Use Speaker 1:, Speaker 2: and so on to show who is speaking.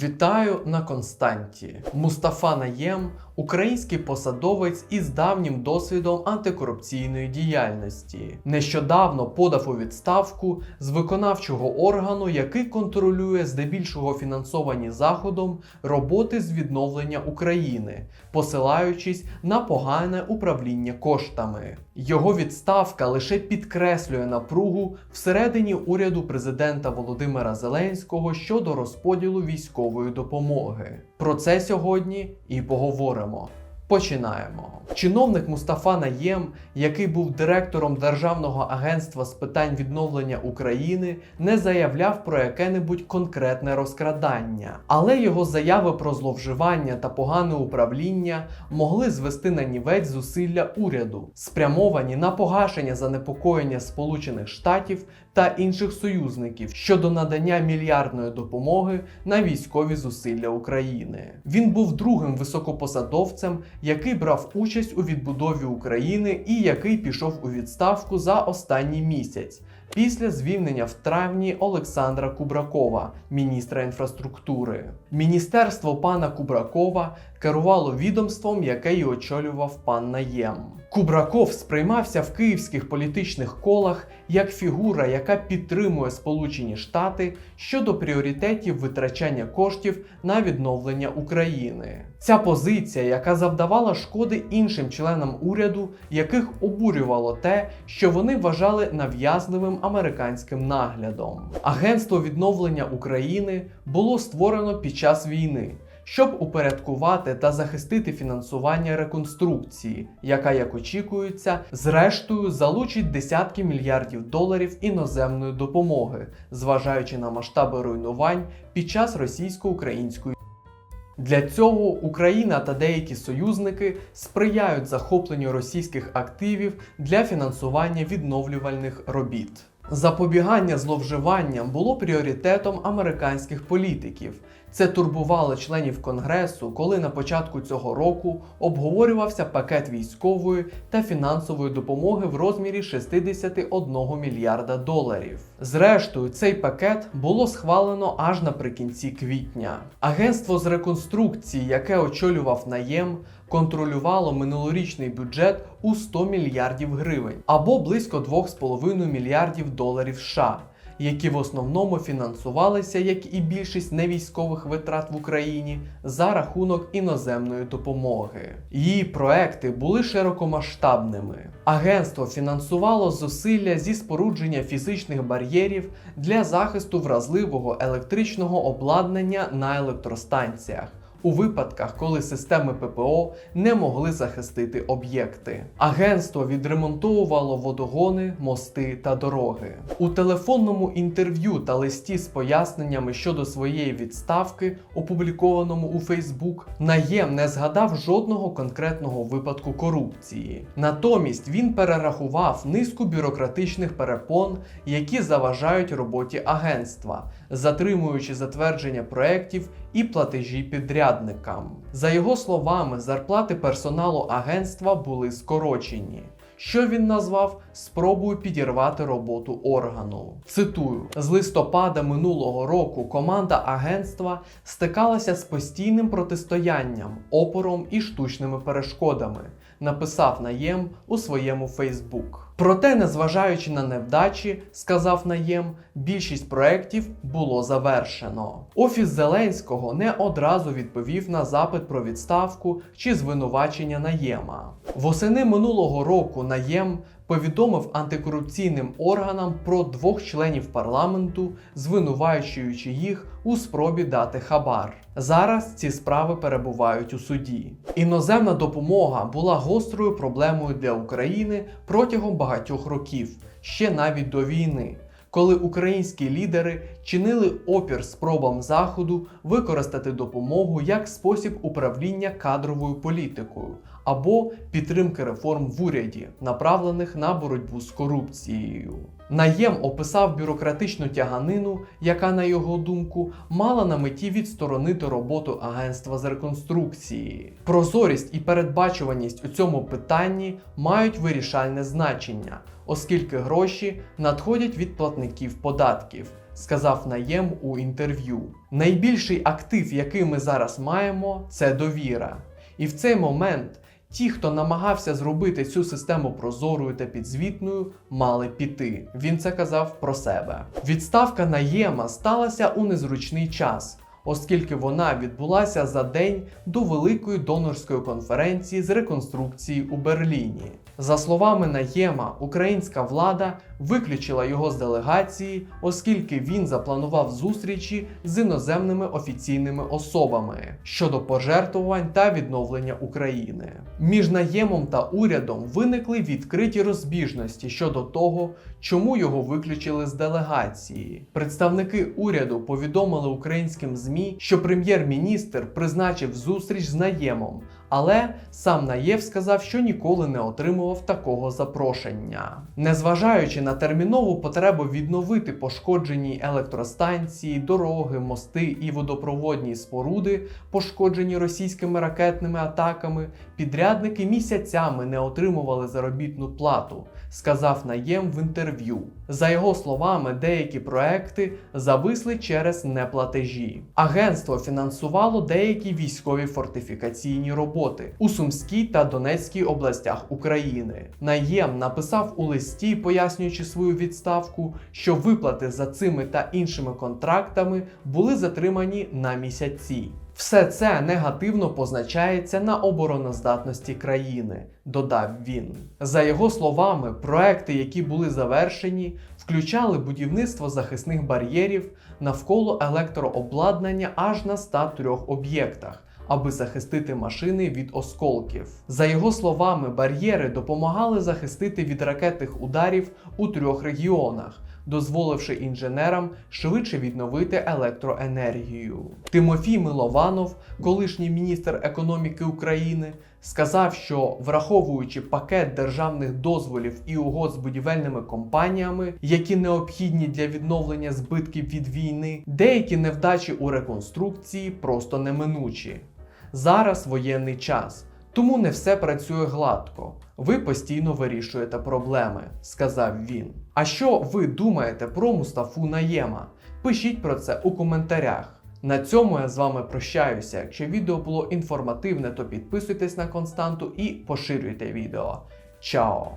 Speaker 1: Вітаю на Константі. Мустафа Наєм український посадовець із давнім досвідом антикорупційної діяльності. Нещодавно подав у відставку з виконавчого органу, який контролює здебільшого фінансовані заходом роботи з відновлення України, посилаючись на погане управління коштами. Його відставка лише підкреслює напругу всередині уряду президента Володимира Зеленського щодо розподілу військової допомоги. Про це сьогодні і поговоримо. Починаємо. Чиновник Мустафа Наєм, який був директором Державного агентства з питань відновлення України, не заявляв про яке-небудь конкретне розкрадання, але його заяви про зловживання та погане управління могли звести на нівець зусилля уряду, спрямовані на погашення занепокоєння Сполучених Штатів та інших союзників щодо надання мільярдної допомоги на військові зусилля України. Він був другим високопосадовцем, який брав участь у відбудові України і який пішов у відставку за останній місяць. Після звільнення в травні Олександра Кубракова, міністра інфраструктури, міністерство пана Кубракова керувало відомством, яке й очолював пан Наєм. Кубраков сприймався в київських політичних колах як фігура, яка підтримує Сполучені Штати щодо пріоритетів витрачання коштів на відновлення України. Ця позиція, яка завдавала шкоди іншим членам уряду, яких обурювало те, що вони вважали нав'язливим американським наглядом. Агентство відновлення України було створено під час війни щоб упорядкувати та захистити фінансування реконструкції, яка, як очікується, зрештою залучить десятки мільярдів доларів іноземної допомоги, зважаючи на масштаби руйнувань під час російсько-української. Для цього Україна та деякі союзники сприяють захопленню російських активів для фінансування відновлювальних робіт. Запобігання зловживанням було пріоритетом американських політиків. Це турбувало членів Конгресу, коли на початку цього року обговорювався пакет військової та фінансової допомоги в розмірі 61 мільярда доларів. Зрештою, цей пакет було схвалено аж наприкінці квітня. Агентство з реконструкції, яке очолював наєм, контролювало минулорічний бюджет у 100 мільярдів гривень або близько 2,5 мільярдів доларів США які в основному фінансувалися, як і більшість невійськових витрат в Україні, за рахунок іноземної допомоги. Її проекти були широкомасштабними. Агентство фінансувало зусилля зі спорудження фізичних бар'єрів для захисту вразливого електричного обладнання на електростанціях у випадках, коли системи ППО не могли захистити об'єкти. Агентство відремонтовувало водогони, мости та дороги. У телефонному інтерв'ю та листі з поясненнями щодо своєї відставки, опублікованому у Фейсбук, наєм не згадав жодного конкретного випадку корупції. Натомість він перерахував низку бюрократичних перепон, які заважають роботі агентства, затримуючи затвердження проєктів і платежі підрядникам. За його словами, зарплати персоналу агентства були скорочені. Що він назвав спробою підірвати роботу органу. Цитую: з листопада минулого року команда агентства стикалася з постійним протистоянням, опором і штучними перешкодами, написав наєм у своєму Фейсбук. Проте, незважаючи на невдачі, сказав наєм, більшість проєктів було завершено. Офіс Зеленського не одразу відповів на запит про відставку чи звинувачення наєма. Восени минулого року наєм повідомив антикорупційним органам про двох членів парламенту, звинувачуючи їх у спробі дати хабар. Зараз ці справи перебувають у суді. Іноземна допомога була гострою проблемою для України протягом багатьох років, ще навіть до війни. Коли українські лідери чинили опір спробам заходу використати допомогу як спосіб управління кадровою політикою, або підтримки реформ в уряді, направлених на боротьбу з корупцією. Наєм описав бюрократичну тяганину, яка, на його думку, мала на меті відсторонити роботу агентства з реконструкції. Прозорість і передбачуваність у цьому питанні мають вирішальне значення, оскільки гроші надходять від платників податків сказав Наєм у інтерв'ю. Найбільший актив, який ми зараз маємо, це довіра. І в цей момент ті, хто намагався зробити цю систему прозорою та підзвітною, мали піти. Він це казав про себе. Відставка Наєма сталася у незручний час. Оскільки вона відбулася за день до великої донорської конференції з реконструкції у Берліні. За словами Наєма, українська влада виключила його з делегації, оскільки він запланував зустрічі з іноземними офіційними особами щодо пожертвувань та відновлення України. Між Наємом та урядом виникли відкриті розбіжності щодо того, чому його виключили з делегації. Представники уряду повідомили українським ЗМІ, що прем'єр-міністр призначив зустріч з Наємом, але сам Наєв сказав, що ніколи не отримував такого запрошення. Незважаючи на термінову потребу відновити пошкоджені електростанції, дороги, мости і водопроводні споруди, пошкоджені російськими ракетними атаками, підрядники місяцями не отримували заробітну плату, сказав Наєм в інтерв'ю. За його словами, деякі проекти зависли через неплатежі. Агентство фінансувало деякі військові фортифікаційні роботи у Сумській та Донецькій областях України. Наєм написав у листі, пояснюючи свою відставку, що виплати за цими та іншими контрактами були затримані на місяці. Все це негативно позначається на обороноздатності країни, додав він. За його словами, проекти, які були завершені, включали будівництво захисних бар'єрів навколо електрообладнання аж на 103 об'єктах. Аби захистити машини від осколків. За його словами, бар'єри допомагали захистити від ракетних ударів у трьох регіонах, дозволивши інженерам швидше відновити електроенергію. Тимофій Милованов, колишній міністр економіки України, сказав, що враховуючи пакет державних дозволів і угод з будівельними компаніями, які необхідні для відновлення збитків від війни, деякі невдачі у реконструкції просто неминучі. Зараз воєнний час, тому не все працює гладко. Ви постійно вирішуєте проблеми, сказав він. А що ви думаєте про Мустафу Наєма? Пишіть про це у коментарях. На цьому я з вами прощаюся. Якщо відео було інформативне, то підписуйтесь на константу і поширюйте відео. Чао!